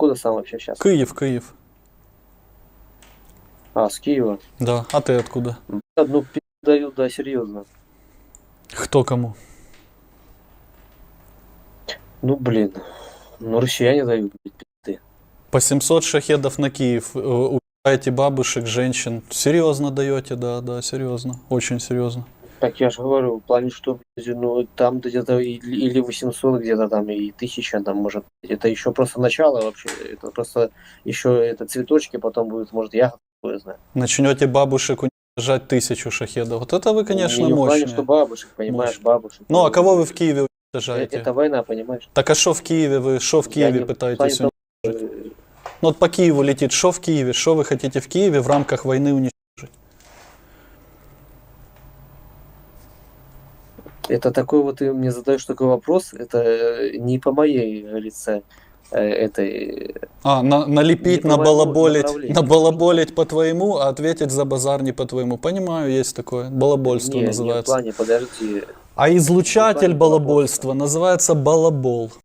откуда сам вообще сейчас? Київ, Київ. А, с Киева. Да. А ти откуда? Бля, Ну, дают, да, серьезно. Хто кому? Ну, блин. Ну, россияне дают, пи***ты. По 700 шахедов на Киев. э, Убиваете бабушек, женщин. Серьезно даете, да, да, серьезно. Очень серьезно. Так я же говорю, в плане, что, ну, там где-то или или 800, где-то там и 1000, там, может, это еще просто начало вообще, это просто еще это цветочки, потом будет, может, ягод, я знаю. Начнете бабушек уничтожать тысячу шахедов. Вот это вы, конечно, Не в плане, что бабушек, понимаешь, Мощно. бабушек. Ну, а кого вы в Киеве Э, уничтожаете? Это война, понимаешь? Так а что в Киеве вы, что в Я Киеве не- в пытаетесь уничтожить? э, Ну вот по Киеву летит, что в Киеве, что вы хотите в Киеве в рамках войны уничтожить? Это такой вот ты мне задаешь такой вопрос, это э, не по моей, как говорится, э, этой... А, на- налепить, набалаболить, набалаболить по твоему, а ответить за базар не по твоему. Понимаю, есть такое. Балабольство не, не в называется. плане, подожди. А излучатель балабольства называется балабол.